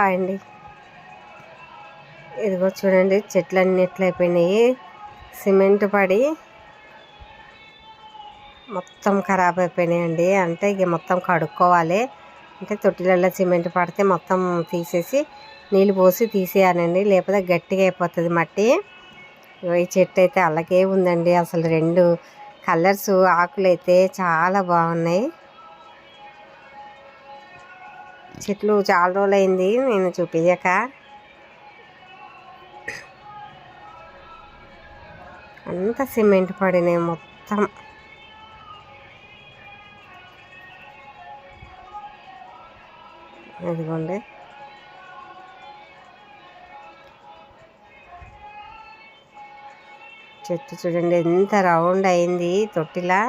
Hi అండి ఇదిగో చూడండి చెట్లన్నీ ఎట్లయిపోయినాయి. సిమెంట్ పడి మొత్తం ఖరాబ్ అయిపోయినాయండి. అంటే ఇక మొత్తం కడుక్కోవాలి. అంటే తొట్టిలలో సిమెంట్ పడితే మొత్తం తీసేసి నీళ్ళు పోసి తీసేయాలండి. లేకపోతే గట్టిగా అయిపోతుంది మట్టి. ఈ చెట్టు అయితే అలాగే ఉందండి. అసలు రెండు కలర్స్ ఆకులు అయితే చాలా బాగున్నాయి. చెట్లు చాలా రోజులు అయింది నేను చూపించాక అంత సిమెంట్ పడినాయి మొత్తం. ఇదిగోండి. చెట్టు చూడండి ఎంత రౌండ్ అయింది తొట్టిలా.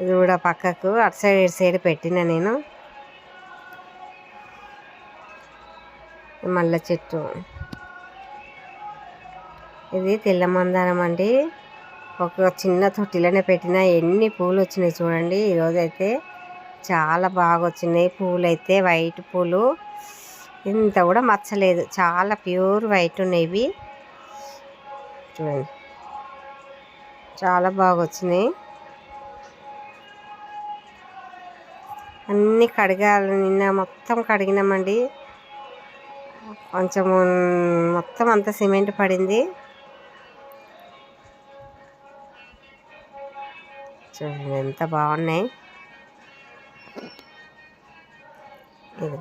ఇది కూడా పక్కకు అటు సైడ్ ఇటు సైడ్ పెట్టిన నేను. మల్ల చెట్టు. ఇది తెల్ల మందారం అండి. ఒక చిన్న తొట్టిలోనే పెట్టిన ఎన్ని పూలు వచ్చినాయి చూడండి. ఈరోజు అయితే చాలా బాగా వచ్చినాయి. పూలు అయితే వైట్ పూలు. ఇంత కూడా మచ్చలేదు. చాలా ప్యూర్ వైట్ ఉన్నాయి చూడండి. చాలా బాగా వచ్చినాయి. అన్నీ కడగాలి. నిన్న మొత్తం కడిగినామండి. కొంచెం మొత్తం అంత సిమెంట్ పడింది. చూడండి ఎంత బాగున్నాయి. ఇది